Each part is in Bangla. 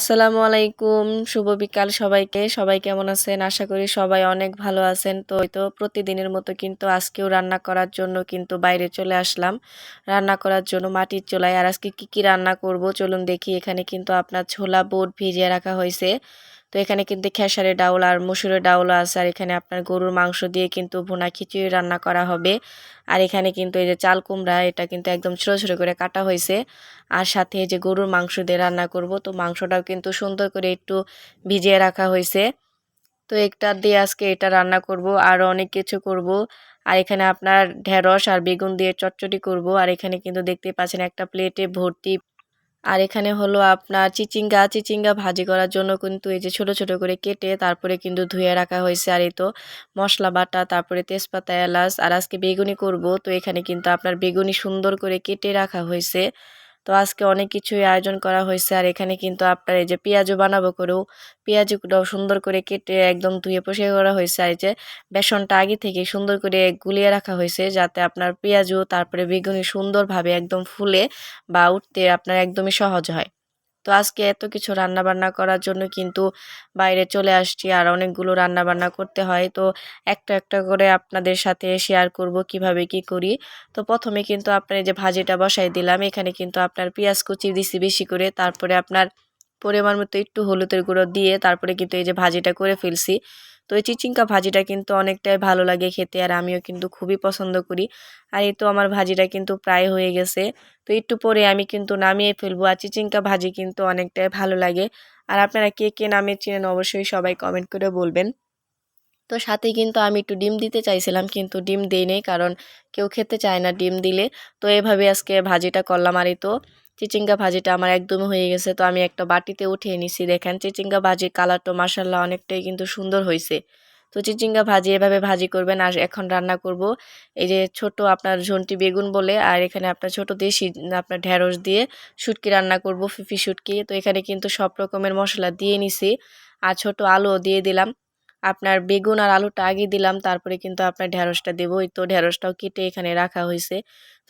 আসসালামু আলাইকুম, শুভ বিকাল সবাইকে। সবাই কেমন আছেন? আশা করি সবাই অনেক ভালো আছেন। তো ওই তো প্রতিদিনের মতো কিন্তু আজকেও রান্না করার জন্য কিন্তু বাইরে চলে আসলাম। রান্না করার জন্য মাটির চুলায়। আর আজকে কি কি রান্না করব? চলুন দেখি। এখানে কিন্তু আপনার ছোলা, বোট ভিজিয়ে রাখা হয়েছে। তো এখানে কিন্তু খেসারের ডাউল আর মসুরের ডাউল আছে, আর এখানে আপনার গরুর মাংস দিয়ে কিন্তু ভুনা খিচুড়ি রান্না করা হবে। আর এখানে কিন্তু এই যে চাল কুমড়া, এটা কিন্তু একদম ছোটো ছোটো করে কাটা হয়েছে। আর সাথে যে গরুর মাংস দিয়ে রান্না করব, তো মাংসটাও কিন্তু সুন্দর করে একটু ভিজিয়ে রাখা হয়েছে। তো একটা দিয়ে আজকে এটা রান্না করব, আর অনেক কিছু করব। আর এখানে আপনার ঢেঁড়স আর বেগুন দিয়ে চটচটি করব। আর এখানে কিন্তু দেখতে পাচ্ছেন একটা প্লেটে ভর্তি আর এখানে হলো আপনার চিচিঙ্গা চিচিঙ্গা ভাজি করার জন্য কিন্তু এই যে ছোট ছোট করে কেটে তারপরে কিন্তু ধুয়ে রাখা হয়েছে। আর এই তো মশলা বাটা, তারপরে তেজপাতা, এলাচ, আর আজকে বেগুনি করব। তো এখানে কিন্তু আপনার বেগুনি সুন্দর করে কেটে রাখা হয়েছে। তো আজকে অনেক কিছুই আয়োজন করা হয়েছে। আর এখানে কিন্তু আপনার এই যে পেঁয়াজও বানাবো করেও পেঁয়াজগুলোও সুন্দর করে কেটে একদম ধুয়ে পরিষ্কার করা হয়েছে। আর এই যে বেসনটা আগে থেকে সুন্দর করে গুলিয়ে রাখা হয়েছে যাতে আপনার পেঁয়াজও তারপরে বেগুনি সুন্দরভাবে একদম ফুলে বা উঠতে আপনার একদমই সহজ হয়। তো আজকে এত কিছু রান্না বান্না করার জন্য কিন্তু বাইরে চলে আসছি আর অনেকগুলো রান্না বান্না করতে হয়। তো একটা একটা করে আপনাদের সাথে শেয়ার করব কীভাবে কি করি। তো প্রথমে কিন্তু আপনার যে ভাজিটা বসাই দিলাম, এখানে কিন্তু আপনার পেঁয়াজ কুচি দিছি বেশি করে, তারপরে আপনার পরিমাণ মতো একটু হলুদের গুঁড়ো দিয়ে তারপরে কিন্তু এই যে ভাজিটা করে ফেলছি। তো এই চিচিঙ্কা ভাজিটা কিন্তু অনেকটাই ভালো লাগে খেতে আর আমিও কিন্তু খুবই পছন্দ করি। আর এই তো আমার ভাজিটা কিন্তু প্রায় হয়ে গেছে। তো একটু পরে আমি কিন্তু নামিয়ে ফেলব আর চিচিঙ্কা ভাজি কিন্তু অনেকটাই ভালো লাগে। আর আপনারা কে কে নামে চিনেন অবশ্যই সবাই কমেন্ট করে বলবেন। তো সাথে কিন্তু আমি একটু ডিম দিতে চাইছিলাম কিন্তু ডিম দিই নেই কারণ কেউ খেতে চায় না ডিম দিলে। তো এভাবে আজকে ভাজিটা করলাম আর এই তো চিচিঙ্গা ভাজিটা আমার একদমই হয়ে গেছে। তো আমি একটা বাটিতে উঠিয়ে নিছি। দেখেন, চিচিঙ্গা ভাজির কালারটা মাসাল্লাহ অনেকটাই কিন্তু সুন্দর হয়েছে তো চিচিঙ্গা ভাজি এভাবে ভাজি করবেন। আর এখন রান্না করব এই যে ছোট আপনার ঝন্টি বেগুন বলে, আর এখানে আপনার ছোট দেশি আপনার ঢেঁড়স দিয়ে শুটকি রান্না করব, ফিফি শুটকি। তো এখানে কিন্তু সব রকমের মশলা দিয়ে নিছি। আর ছোট আলুও দিয়ে দিলাম। আপনার বেগুন আর আলুটা আগে দিলাম, তারপরে কিন্তু আপনার ঢেঁড়সটা দেবো। ওই তো ঢেঁড়সটাও কেটে এখানে রাখা হয়েছে।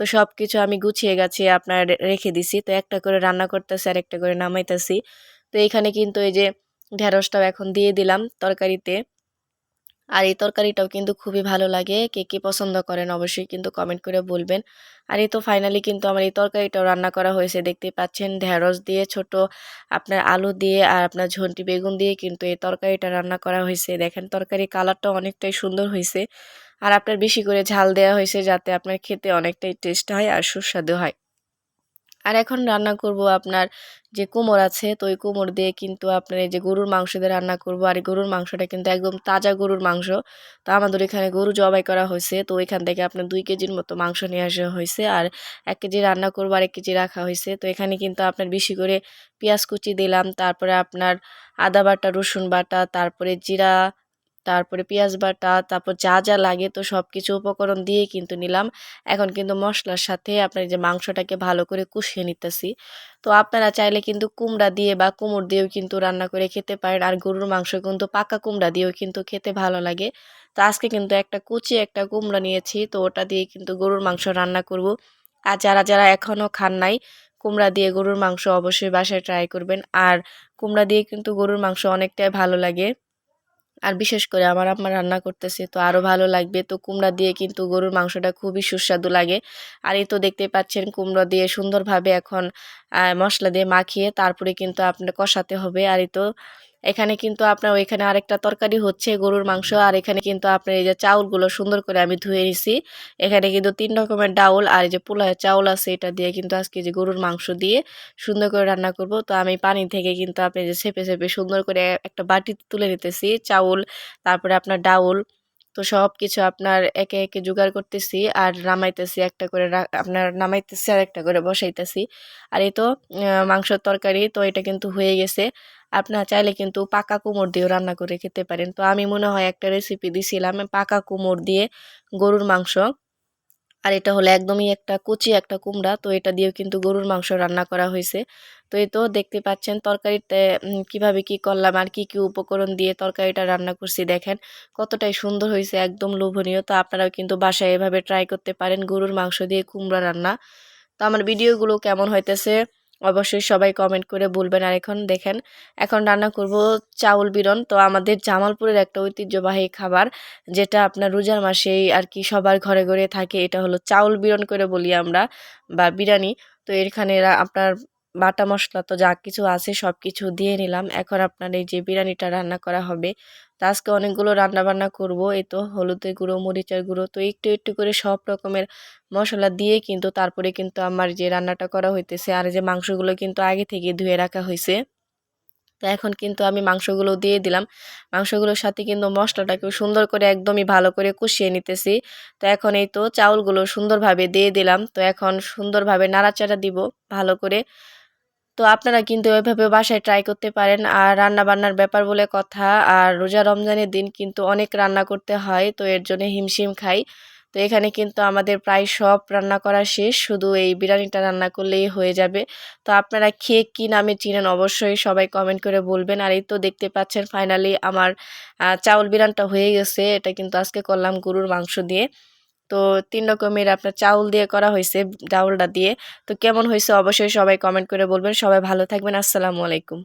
তো সব কিছু আমি গুছিয়ে গেছি আপনার রেখে দিছি। তো একটা করে রান্না করতেছি, আর একটা করে নামাইতেছি। তো এখানে কিন্তু এই যে ঢেঁড়সটাও এখন দিয়ে দিলাম তরকারিতে। আর এই তরকারিটাও কিন্তু খুবই ভালো লাগে। কে কে পছন্দ করেন অবশ্যই কিন্তু কমেন্ট করে বলবেন। আর এই তো ফাইনালি কিন্তু আমার এই তরকারিটাও রান্না করা হয়েছে। দেখতেই পাচ্ছেন ঢেঁড়স দিয়ে ছোট আপনার আলু দিয়ে আর আপনার ঝন্টি বেগুন দিয়ে কিন্তু এই তরকারিটা রান্না করা হয়েছে। দেখেন তরকারি কালারটা অনেকটাই সুন্দর হয়েছে। আর আপনার বেশি করে ঝাল দেওয়া হয়েছে যাতে আপনার খেতে অনেকটাই টেস্ট হয় আর সুস্বাদু হয়। আর এখন রান্না করব আপনার যে কোমর আছে, তো ওই কোমর দিয়ে কিন্তু আপনার এই যে গরুর মাংস দিয়ে রান্না করব। আর এই গরুর মাংসটা কিন্তু একদম তাজা গরুর মাংস। তো আমাদের এখানে গরু জবাই করা হয়েছে। তো ওইখান থেকে আপনার দুই কেজির মতো মাংস নিয়ে আসা হয়েছে। আর এক কেজি রান্না করব আর এক কেজি রাখা হয়েছে। তো এখানে কিন্তু আপনার বেশি করে পেঁয়াজ কুচি দিলাম। তারপরে আপনার আদা বাটা, রসুন বাটা, তারপরে জিরা তারপরে পেঁয়াজ বাটা, তারপর যা যা লাগে তো সব কিছু উপকরণ দিয়ে কিন্তু নিলাম। এখন কিন্তু মশলার সাথে আপনার যে মাংসটাকে ভালো করে কষিয়ে নিতেছি। তো আপনারা চাইলে কিন্তু কুমড়া দিয়ে বা কুমড় দিয়েও কিন্তু রান্না করে খেতে পারেন। আর গরুর মাংস কিন্তু পাকা কুমড়া দিয়েও কিন্তু খেতে ভালো লাগে। তো আজকে কিন্তু একটা কুচি, একটা কুমড়া নিয়েছি। তো ওটা দিয়ে কিন্তু গরুর মাংস রান্না করব। আর যারা যারা এখনও খান নাই, কুমড়া দিয়ে গরুর মাংস অবশ্যই বাসায় ট্রাই করবেন। আর কুমড়া দিয়ে কিন্তু গরুর মাংস অনেকটাই ভালো লাগে। আর বিশেষ করে আমার আম্মা রান্না করতেছে, তো আরও ভালো লাগবে। তো কুমড়া দিয়ে কিন্তু গরুর মাংসটা খুবই সুস্বাদু লাগে। আর এই তো দেখতে পাচ্ছেন কুমড়া দিয়ে সুন্দরভাবে এখন মশলা দিয়ে মাখিয়ে তারপরে কিন্তু আপনার কষাতে হবে। আর এই তো এখানে কিন্তু আপনার ওইখানে আরেকটা তরকারি হচ্ছে গরুর মাংস, আর এখানে কিন্তু আপনার এই যে চাউলগুলো সুন্দর করে আমি ধুয়ে নিছি। এখানে কিন্তু তিন রকমের ডাউল আর এই যে পোলায় চাউল আছে, এটা দিয়ে কিন্তু আজকে যে গরুর মাংস দিয়ে সুন্দর করে রান্না করব। তো আমি পানি থেকে কিন্তু আপনি যে সেপে সেপে সুন্দর করে একটা বাটিতে তুলে নিতেছি চাউল, তারপরে আপনার ডাউল তো সব কিছু আপনার একে একে জোগাড় করতেছি আর নামাইতেছি একটা করে আপনার নামাইতেছি আর একটা করে বসাইতেছি। আর এই তো মাংসর তরকারি তো এটা কিন্তু হয়ে গেছে। আপনার চাইলে কিন্তু পাকা কুমোর দিয়েও রান্না করে খেতে পারেন। তো আমি মনে হয় একটা রেসিপি দিছিলাম, পাকা কুমোর দিয়ে গরুর মাংস। আর এটা হলো একদমই একটা কুচি একটা কুমড়া, তো এটা দিয়েও কিন্তু গরুর মাংস রান্না করা হয়েছে। তো এই তো দেখতে পাচ্ছেন তরকারিতে কীভাবে কি করলাম আর কি কি উপকরণ দিয়ে তরকারিটা রান্না করছি দেখেন, কতটাই সুন্দর হয়েছে, একদম লোভনীয়। তো আপনারাও কিন্তু বাসায় এভাবে ট্রাই করতে পারেন গরুর মাংস দিয়ে কুমড়া রান্না। তো আমার ভিডিওগুলো কেমন হইতেছে? অবশ্যই সবাই কমেন্ট করে বলবেন। আর এখন দেখেন, এখন রান্না করব চাউল বিরন। তো আমাদের জামালপুরের একটা ঐতিহ্যবাহী খাবার, যেটা আপনার রোজার মাসেই আর কি সবার ঘরে ঘরে থাকে, এটা হলো চাউল বিরন করে বলি আমরা, বা বিরিয়ানি। তো এখানে আপনার বাটা মশলা তো যা কিছু আছে সব কিছু দিয়ে নিলাম। এখন আপনার এই যে বিরিয়ানিটা রান্না করা হবে, তো আজকে অনেকগুলো রান্না বান্না করব। এই তো হলুদের গুঁড়ো, মরিচের গুঁড়ো, তো একটু একটু করে সব রকমের মশলা দিয়ে কিন্তু তারপরে কিন্তু আমার যে রান্নাটা করা হইতেছে আর যে মাংসগুলো কিন্তু আগে থেকে ধুয়ে রাখা হয়েছে তো এখন কিন্তু আমি মাংসগুলো দিয়ে দিলাম। মাংসগুলোর সাথে কিন্তু মশলাটাকেও সুন্দর করে একদমই ভালো করে কষিয়ে নিতেছি। তো এখন এই তো চাউলগুলো সুন্দরভাবে দিয়ে দিলাম। তো এখন সুন্দরভাবে নাড়াচাড়া দিব ভালো করে। তো আপনারা কিন্তু ওইভাবে বাসায় ট্রাই করতে পারেন। আর রান্না বান্নার ব্যাপার বলে কথা, আর রোজা রমজানের দিন কিন্তু অনেক রান্না করতে হয়, তো এর জন্য হিমশিম খাই। তো এখানে কিন্তু আমাদের প্রায় সব রান্না করা শেষ, শুধু এই বিরিয়ানিটা রান্না করলেই হয়ে যাবে। তো আপনারা খেয়ে কী নামে চিনেন অবশ্যই সবাই কমেন্ট করে বলবেন। আর এই তো দেখতে পাচ্ছেন ফাইনালি আমার চাউল বিরানটা হয়ে গেছে। এটা কিন্তু আজকে করলাম গরুর মাংস দিয়ে। তো তিন রকমের আপনার চাউল দিয়ে করা হয়েছে চাউলটা দিয়ে। তো কেমন হয়েছে অবশ্যই সবাই কমেন্ট করে বলবেন। সবাই ভালো থাকবেন। আসসালামু আলাইকুম।